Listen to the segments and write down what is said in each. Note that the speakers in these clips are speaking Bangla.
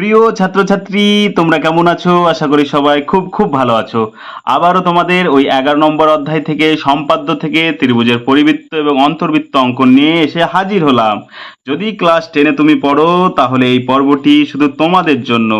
প্রিয় ছাত্রছাত্রী, তোমরা কেমন আছো? আশা করি সবাই খুব খুব ভালো আছো। আবারও তোমাদের ওই এগারো নম্বর অধ্যায় থেকে সম্পাদ্য থেকে ত্রিভুজের পরিবৃত্ত এবং অন্তর্বৃত্ত অঙ্কন নিয়ে এসে হাজির হলাম। যদি ক্লাস টেনে তুমি পড়ো, তাহলে এই পর্বটি শুধু তোমাদের জন্য।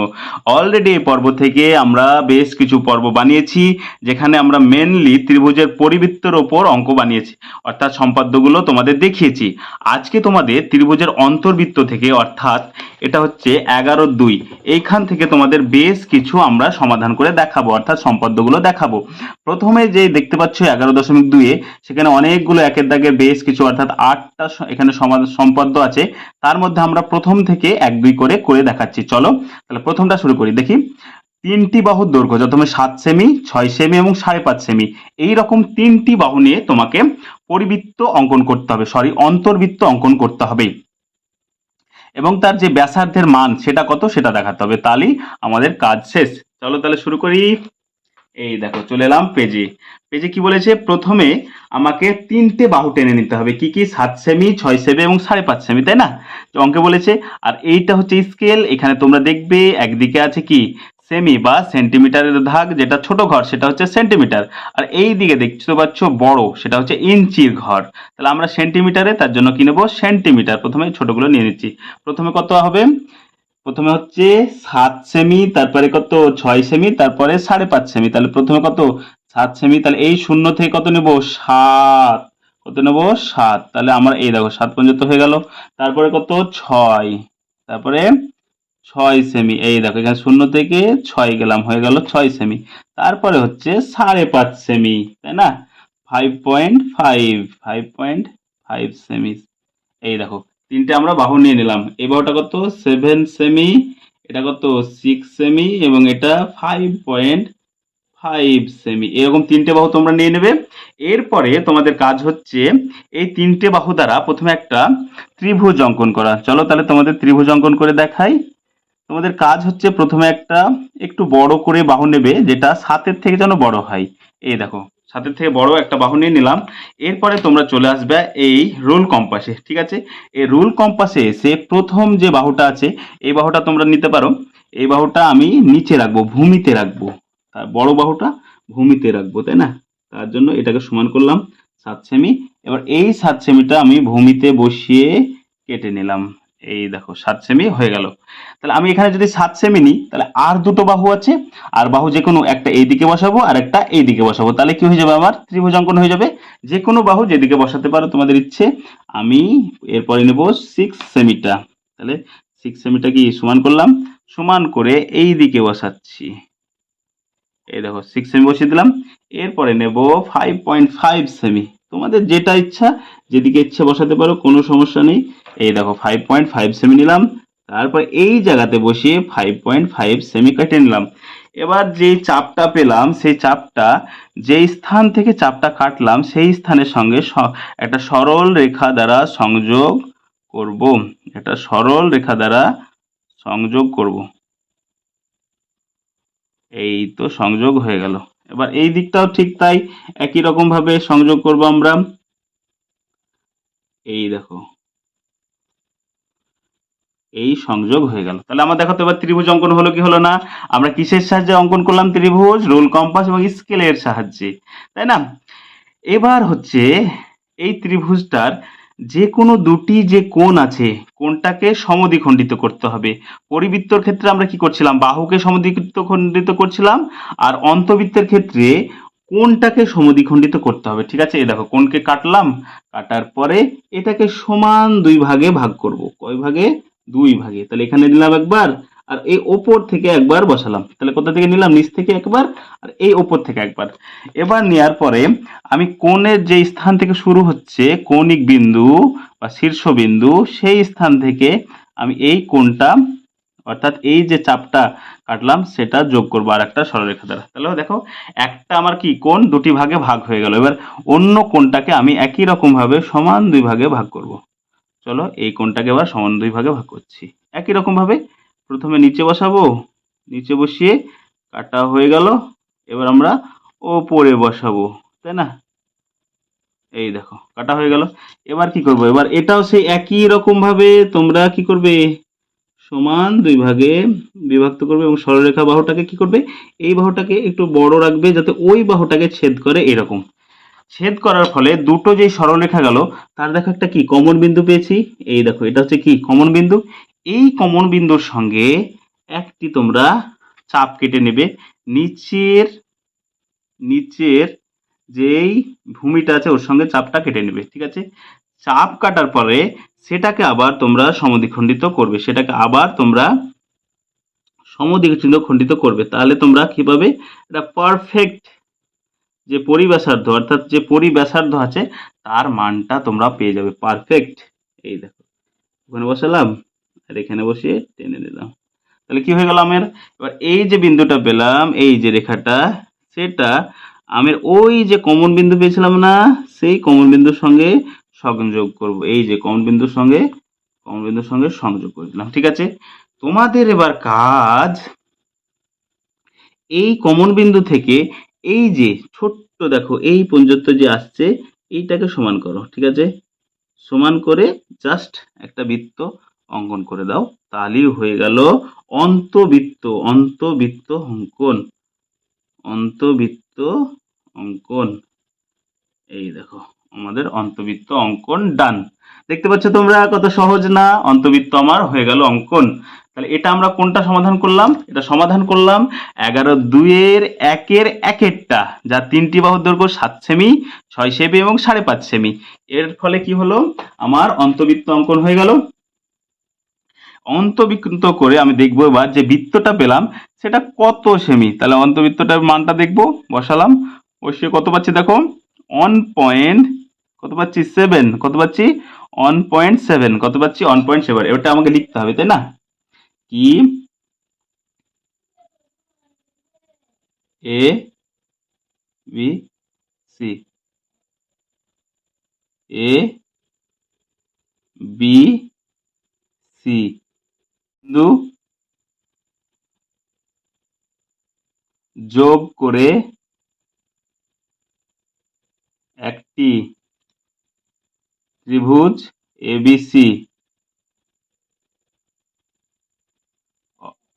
অলরেডি এই পর্ব থেকে আমরা বেশ কিছু পর্ব বানিয়েছি, যেখানে আমরা মেনলি ত্রিভুজের পরিবৃত্তর ওপর অঙ্ক বানিয়েছি, অর্থাৎ সম্পাদ্যগুলো তোমাদের দেখিয়েছি। আজকে তোমাদের ত্রিভুজের অন্তর্বৃত্ত থেকে, অর্থাৎ এটা হচ্ছে এগারো দুই। এইখান থেকে তোমাদের বেশ কিছু আমরা সমাধান করে দেখাবো, অর্থাৎ সম্পাদ্যগুলো দেখাবো। প্রথমে যে দেখতে পাচ্ছ এগারো দশমিক দুইয়ে সেখানে অনেকগুলো একের দাগে বেশ কিছু, অর্থাৎ আটটা এখানে সম্পাদ্য আছে। তার মধ্যে আমরা প্রথম থেকে এক দুই করে করে দেখাচ্ছি। চলো, তাহলে প্রথমটা শুরু করি, দেখি। তিনটি বাহুর দৈর্ঘ্য প্রথমে সাত সেমি, ছয় সেমি এবং সাড়ে পাঁচ সেমি। এই রকম তিনটি বাহু নিয়ে তোমাকে পরিবৃত্ত অঙ্কন করতে হবে সরি অন্তর্বৃত্ত অঙ্কন করতে হবে। এবং তার যে ব্যাসার্ধের মান, সেটা কত সেটা দেখাতে হবে। তাহলেই আমাদের কাজ শেষ। চলো তাহলে শুরু করি। এই দেখো, চলে এলাম পেজে। পেজে কি বলেছে? প্রথমে আমাকে তিনটে বাহু টেনে নিতে হবে। কি কি? সাত সেমি, ছয় সেমি এবং সাড়ে পাঁচ সেমি, তাই না? অঙ্কে বলেছে, আর এইটা হচ্ছে স্কেল। এখানে তোমরা দেখবে, একদিকে আছে কি? সেমি বা সেন্টিমিটারের ভাগ যেটা ছোট ঘর, সেটা হচ্ছে সেন্টিমিটার আর এই দিকে দেখতে পাচ্ছ বড়, সেটা হচ্ছে ইঞ্চির ঘর। তাহলে আমরা সেন্টিমিটারে তার জন্য কি নেব? সেন্টিমিটার প্রথমে ছোটগুলো নিয়ে নিচ্ছি। প্রথমে কত হবে? প্রথমে হচ্ছে সাত সেমি তারপরে কত? ছয় সেমি তারপরে সাড়ে পাঁচ সেমি তাহলে প্রথমে কত? সাত সেমি তাহলে এই শূন্য থেকে কত নেব? সাত। কত নেব? সাত। তাহলে আমার এই দেখো, সাত পর্যন্ত হয়ে গেল। তারপরে কত? ছয়। তারপরে ছয় সেমি এই দেখো, এখানে শূন্য থেকে ছয় গেলাম, হয়ে গেল ছয় সেমি তারপরে হচ্ছে সাড়ে পাঁচ সেমি তাই না? Five point five five point five cm এই দেখো, তিনটে আমরা বাহু নিয়ে নিলাম। এই বাহুটা কত? সেভেন সেমি এটা কত? সিক্স সেমি এবং এটা ফাইভ পয়েন্ট ফাইভ সেমি এরকম তিনটে বাহু তোমরা নিয়ে নেবে। এরপরে তোমাদের কাজ হচ্ছে এই তিনটে বাহু দ্বারা প্রথমে একটা ত্রিভুজ অঙ্কন করা। চলো তাহলে তোমাদের ত্রিভুজ অঙ্কন করে দেখাই। তোমাদের কাজ হচ্ছে প্রথমে একটা একটু বড় করে বাহু নেবে, যেটা সাতের থেকে যেন বড় হয়। এই দেখো, সাতের থেকে বড় একটা বাহু নিয়ে নিলাম। এরপরে তোমরা চলে আসবে এই রুল কম্পাসে, ঠিক আছে? এই রুল কম্পাসে এসে প্রথম যে বাহুটা আছে, এই বাহুটা তোমরা নিতে পারো। এই বাহুটা আমি নিচে রাখব, ভূমিতে রাখব। তার বড় বাহুটা ভূমিতে রাখব, তাই না? তার জন্য এটাকে সমান করলাম সাত সেমি। এবার এই সাত সেমিটা আমি ভূমিতে বসিয়ে কেটে নিলাম। এই দেখো, সাত সেমি হয়ে গেল। তাহলে আমি এখানে যদি সাত সেমি নিই, তাহলে আর দুটো বাহু আছে, আর বাহু যে কোনো একটা এই দিকে বসাবো আর একটা এই দিকে বসাবো। তাহলে কি হয়ে যাবে আমার? ত্রিভুজ অঙ্কন হয়ে যাবে। যে কোনো বাহু যেদিকে বসাতে পারো তোমাদের ইচ্ছে, আমি এরপরে নেব সিক্স সেমিটা তাহলে সিক্স সেমিটা কি সমান করলাম? সমান করে এই দিকে বসাচ্ছি। এই দেখো সিক্স সেমি বসিয়ে দিলাম। এরপরে নেব ফাইভ পয়েন্ট ফাইভ সেমি তোমাদের যেটা ইচ্ছা, যেদিকে ইচ্ছে বসাতে পারো, কোনো সমস্যা নেই। এই দেখো ফাইভ পয়েন্ট ফাইভ সেমি নিলাম। তারপর এই জায়গাতে বসিয়ে ফাইভ পয়েন্ট ফাইভ সেমি কেটে নিলাম। এবার যে চাপটা পেলাম, সেই চাপটা, যেই স্থান থেকে চাপটা কাটলাম, সেই স্থানের সঙ্গে একটা সরল রেখা দ্বারা সংযোগ করব। একটা সরল রেখা দ্বারা সংযোগ করব। এই তো সংযোগ হয়ে গেল। এবার এই দিকটাও ঠিক তাই, একই রকম ভাবে সংযোগ করব আমরা। এই দেখো। এই সংযোগ হয়ে গেল। তাহলে আমার দেখো তো এবার ত্রিভুজ অঙ্কন হলো কি হলো না? আমরা কিসের সাহায্যে অঙ্কন করলাম ত্রিভুজ? রুল কম্পাস এবং স্কেলের সাহায্যে। তাই না? এবার হচ্ছে এই ত্রিভুজটার যে কোনো দুটি যে কোণ আছে, কোণটাকে সমদ্বিখণ্ডিত করতে হবে। পরিবৃত্তর ক্ষেত্রে আমরা কি করছিলাম? বাহুকে সমদ্বিখণ্ডিত করছিলাম, আর অন্তবৃত্তের ক্ষেত্রে কোনটাকে সমদ্বিখণ্ডিত করতে হবে। ঠিক আছে? এই দেখো কোনকে কাটলাম, কাটার পরে এটাকে সমান দুই ভাগে ভাগ করব। কয় ভাগে? দুই ভাগে। তাহলে এখানে দিলাম একবার আর এই ওপর থেকে একবার বসালাম। তাহলে কোথা থেকে নিলাম? নিচ থেকে একবার আর এই ওপর থেকে একবার। এবার নেওয়ার পরে আমি কোণের যে স্থান থেকে শুরু হচ্ছে, কৌণিক বিন্দু বা শীর্ষবিন্দু সেই স্থান থেকে আমি এই কোণটা, অর্থাৎ এই যে চাপটা কাটলাম, সেটা যোগ করব আর একটা সরলরেখা দ্বারা। তাহলে দেখো, একটা আমার কি কোণ? দুটি ভাগে ভাগ হয়ে গেল। এবার অন্য কোণটাকে আমি একই রকম ভাবে সমান দুই ভাগে ভাগ করব। চলো এই কোণটাকে এবার সমান দুই ভাগে ভাগ করছি। একই রকম ভাবে প্রথমে নিচে বসাবো, নিচে বসিয়ে কাটা হয়ে গেল। এবার আমরা ওপরে বসাবো, তাই না? এই দেখো, কাটা হয়ে গেল। এবার কি করব? এবার এটাও সেই একই রকম ভাবে তোমরা কি করবে? সমান দুই ভাগে বিভক্ত করবে এবং সরলরেখা বাহুটাকে কি করবে? এই বাহুটাকে একটু বড় রাখবে যাতে ওই বাহুটাকে ছেদ করে এরকম। ছেদ করার ফলে দুটো যে সরলরেখা গেল, তার দেখো একটা কি? কমন বিন্দু পেয়েছি। এই দেখো, এটা হচ্ছে কি? কমন বিন্দু। এই কমন বিন্দুর সঙ্গে একটি তোমরা চাপ কেটে নেবে। নিচের নিচের যেই ভূমিটা আছে, ওর সঙ্গে চাপটা কেটে নেবে, ঠিক আছে? চাপ কাটার পরে সেটাকে আবার তোমরা সমদ্বিখণ্ডিত করবে, সেটাকে আবার তোমরা সমদ্বিখণ্ডিত খণ্ডিত করবে। তাহলে তোমরা কি পাবে? এটা পারফেক্ট যে পরিব্যাসার্ধ, অর্থাৎ যে পরিব্যাসার্ধ আছে, তার মানটা তোমরা পেয়ে যাবে। পারফেক্ট এই দেখো। ওখানে বসালাম। আর এখানে বসিয়ে টেনে নিলাম। তাহলে কি হয়ে গেল আমার? এবার এই যে বিন্দুটা পেলাম, এই যে রেখাটা, সেটা আমি ওই যে কমন বিন্দু পেয়েছিলাম না, সেই কমন বিন্দুর সঙ্গে সংযোগ করব। এই যে কমন বিন্দুর সঙ্গে, কমন বিন্দুর সঙ্গে সংযোগ করে দিলাম, ঠিক আছে? তোমাদের এবার কাজ এই কমন বিন্দু থেকে এই যে ছোট্ট দেখো, এই পর্যন্ত যে আসছে, এইটাকে সমান করো, ঠিক আছে? সমান করে জাস্ট একটা বৃত্ত অঙ্কন করে দাও। তাহলেই হয়ে গেল অন্তবৃত্ত অন্তবৃত্ত অঙ্কন। অন্তবৃত্ত অঙ্কন। এই দেখো, আমাদের অন্তবৃত্ত অঙ্কন ডান। দেখতে পাচ্ছ তোমরা কত সহজ না? অন্তবৃত্ত আমার হয়ে গেল অঙ্কন। তাহলে এটা আমরা কোনটা সমাধান করলাম? এটা সমাধান করলাম এগারো দুইয়ের একের একেরটা, যা তিনটি বাহুর দৈর্ঘ্য সাত সেমি, ছয় সেমি এবং সাড়ে পাঁচ সেমি। এর ফলে কি হলো? আমার অন্তবৃত্ত অঙ্কন হয়ে গেল। অন্তবৃত্ত করে আমি দেখব এবার যে বৃত্তটা পেলাম, সেটা কত সেমি? তাহলে অন্তবৃত্তটার মানটা দেখব, বসালাম। অবশ্যই কত পাচ্ছি দেখো? ওয়ান পয়েন্ট কত পাচ্ছি? সেভেন কত পাচ্ছি? ওয়ান পয়েন্ট সেভেন কত পাচ্ছি? ওয়ান পয়েন্ট সেভেন এটা আমাকে লিখতে হবে, তাই না? কি? A B C A B C বিন্দু যোগ করে একটি ত্রিভুজ এবিসি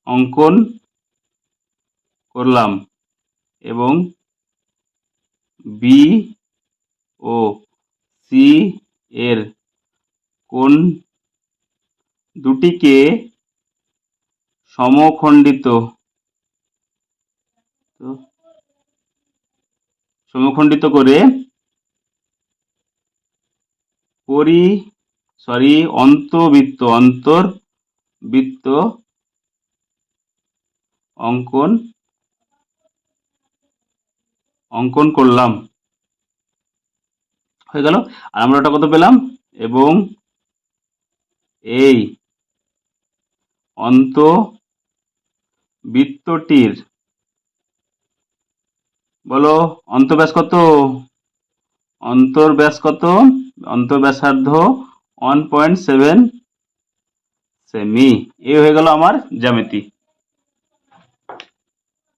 অঙ্কন করলাম এবং বি ও সি এর কোন দুটিকে সমখণ্ডিত। সমখণ্ডিত করে পরি সরি অন্তবৃত্ত অন্তর্বৃত্ত অঙ্কন অঙ্কন করলাম। হয়ে গেল। আর আমরা ওটা কত পেলাম? এবং এই অন্ত বৃত্তটির, বলো, অন্তর্ব্যাস কত? অন্তর্ব্যাস কত? অন্তর্ব্যাসার্ধ ওয়ান পয়েন্ট সেভেন সেমি এই হয়ে গেল আমার জ্যামিতি।